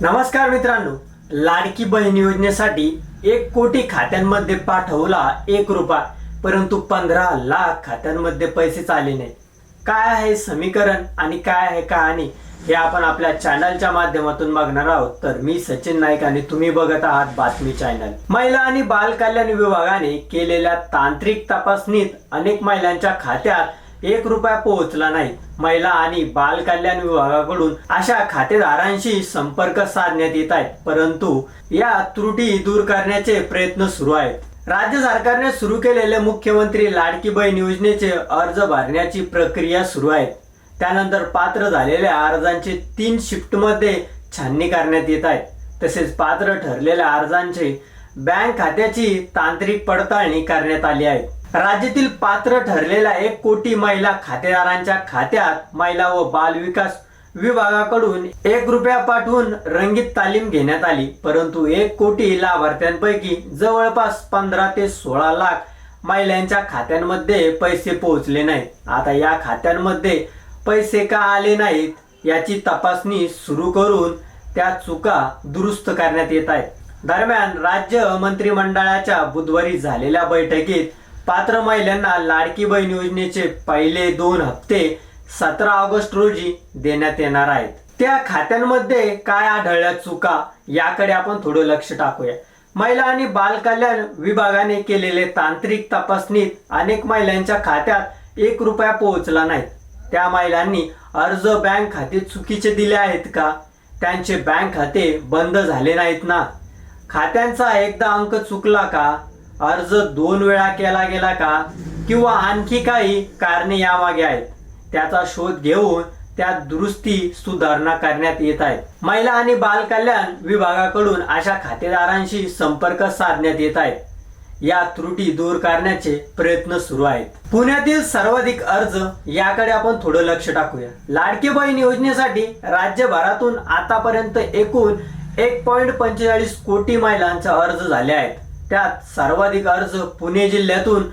नमस्कार मित्रांनो लाडकी बहीण योजनेसाठी एक कोटी खात्यांमध्ये पाठवला एक रुपया परंतु पंधरा लाख खात्यांमध्ये पैसेच आले नाही काय आहे समीकरण आणि काय आहे कहाणी हे आपण आपल्या चॅनलच्या माध्यमातून बघणार आहोत. तर मी सचिन नाईक आणि तुम्ही बघत आहात बातमी चॅनल. महिला आणि बाल कल्याण विभागाने केलेल्या तांत्रिक तपासणीत अनेक महिलांच्या खात्यात एक रुपया पोहोचला नाही. महिला आणि बाल कल्याण विभागाकडून अशा खातेदारांशी संपर्क साधण्यात येत आहेत. परंतु या त्रुटी दूर करण्याचे प्रयत्न सुरू आहेत. राज्य सरकारने सुरू केलेले मुख्यमंत्री लाडकी बहीण योजनेचे अर्ज भरण्याची प्रक्रिया सुरू आहे. त्यानंतर पात्र झालेल्या अर्जांची तीन शिफ्टमध्ये छाननी करण्यात येत आहे. तसेच पात्र ठरलेल्या अर्जांची बँक खात्याची तांत्रिक पडताळणी करण्यात आली आहे. राज्यातील पात्र ठरलेल्या एक कोटी महिला खातेदारांच्या खात्यात महिला व बाल विकास विभागाकडून एक रुपया पाठवून रंगीत तालीम घेण्यात आली. परंतु एक कोटी लाभार्थ्यांपैकी जवळपास पंधरा ते सोळा लाख महिलांच्या खात्यांमध्ये पैसे पोहोचले नाहीत. आता या खात्यांमध्ये पैसे का आले नाहीत याची तपासणी सुरू करून त्या चुका दुरुस्त करण्यात येत आहेत. दरम्यान राज्य मंत्रिमंडळाच्या बुधवारी झालेल्या बैठकीत पात्र महिलांना लाडकी बहीण योजनेचे पहिले दोन हप्ते सतरा ऑगस्ट रोजी देण्यात येणार आहेत. त्या खात्यांमध्ये काय आढळल्या चुका याकडे आपण थोडं लक्ष टाकूया. महिला आणि बाल कल्याण विभागाने केलेले तांत्रिक तपासणीत अनेक महिलांच्या खात्यात एक रुपया पोहोचला नाही. त्या महिलांनी अर्ज बँक खाते चुकीचे दिले आहेत का? त्यांचे बँक खाते बंद झाले नाहीत ना? खात्यांचा एकदा अंक चुकला का? अर्ज दोन वेळा केला गेला का? किंवा आणखी काही कारणे यामागे आहेत? त्याचा शोध घेऊन त्यात दुरुस्ती सुधारणा करण्यात येत आहेत. महिला आणि बाल कल्याण विभागाकडून अशा खातेदारांशी संपर्क साधण्यात येत आहेत. या त्रुटी दूर करण्याचे प्रयत्न सुरू आहेत. पुण्यातील सर्वाधिक अर्ज याकडे आपण थोडं लक्ष टाकूया. लाडकी बहीण योजनेसाठी राज्यभरातून आतापर्यंत एकूण एक पॉईंट पंचेचाळीस कोटी महिलांचा अर्ज झाले आहेत. त्यात सर्वाधिक अर्ज पुणे जिल्ह्यातून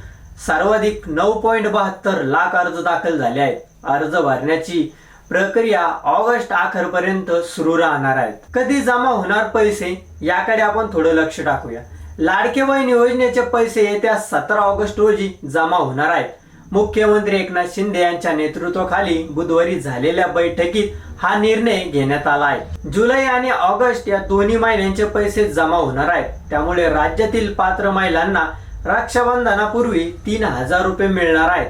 सर्वाधिक नऊ पॉईंट बहात्तर लाख अर्ज दाखल झाले आहेत. अर्ज भरण्याची प्रक्रिया ऑगस्ट अखेरपर्यंत सुरू राहणार आहेत कधी जमा होणार पैसे याकडे आपण थोडं लक्ष टाकूया. लाडके बहीण योजनेचे पैसे येत्या सतरा ऑगस्ट रोजी जमा होणार आहेत. मुख्यमंत्री एकनाथ शिंदे यांच्या नेतृत्वाखाली बुधवारी झालेल्या बैठकीत हा निर्णय घेण्यात आला आहे. जुलै आणि ऑगस्ट या दोन्ही महिन्यांचे पैसे जमा होणार आहेत. त्यामुळे राज्यातील पात्र महिलांना रक्षाबंधनापूर्वी तीन हजार रुपये मिळणार आहेत.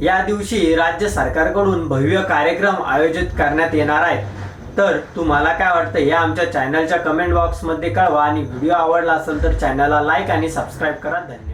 या दिवशी राज्य सरकारकडून भव्य कार्यक्रम आयोजित करण्यात येणार आहेत. तर तुम्हाला काय वाटतं हे आमच्या चॅनलच्या कमेंट बॉक्समध्ये कळवा आणि व्हिडिओ आवडला असेल तर चॅनलला लाईक आणि सबस्क्राईब करा. धन्यवाद.